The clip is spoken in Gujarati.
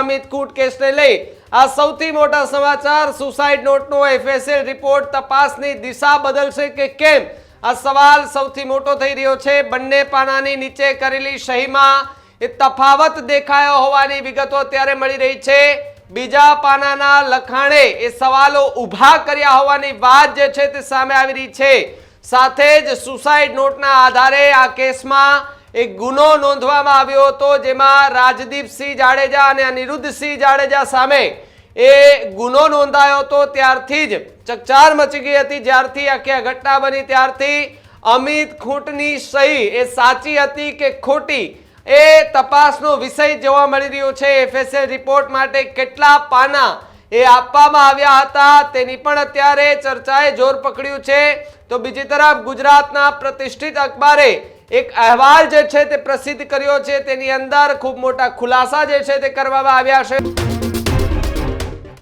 અમિત કૂટ કેસને લઈ આ સૌથી મોટા સમાચાર સુસાઇડ નોટનો એફએસએલ રિપોર્ટ તપાસની દિશા બદલશે કે કેમ? આ સવાલ સૌથી મોટો થઈ રહ્યો છે. બંને પાનાની નીચે કરેલી સહીમાં એ તફાવત દેખાયો હોવાની વિગતો અત્યારે મળી રહી છે. બીજા પાનાના લખાણે એ સવાલો ઊભા કર્યા હોવાની વાત જે છે તે સામે આવી રહી છે. સાથે જ સુસાઇડ નોટના આધારે આ કેસમાં એક ગુનો નોંધવામાં આવ્યો હતો જેમાં રાજદીપસિંહ જાડેજા અને અનિરુદ્ધસિંહ જાડેજા સામે એ ગુનો નોંધાયો હતો. ત્યારથી જ ચકચાર મચી ગઈ હતી. જ્યારથી આખી આ ઘટના બની, ત્યારથી અમિત ખૂંટની સહી એ સાચી હતી કે ખોટી એ તપાસનો વિષય જોવા મળી રહ્યો છે. એફએસએલ રિપોર્ટ માટે કેટલા પાના એ આપવામાં આવ્યા હતા તેની પણ અત્યારે ચર્ચાએ જોર પકડ્યું છે. તો બીજી તરફ ગુજરાતના પ્રતિષ્ઠિત અખબારે એક અહેવાલ જે છે તે પ્રસિદ્ધ કર્યો છે, તેની અંદર ખૂબ મોટા ખુલાસા જે છે તે કરવામાં આવ્યા છે.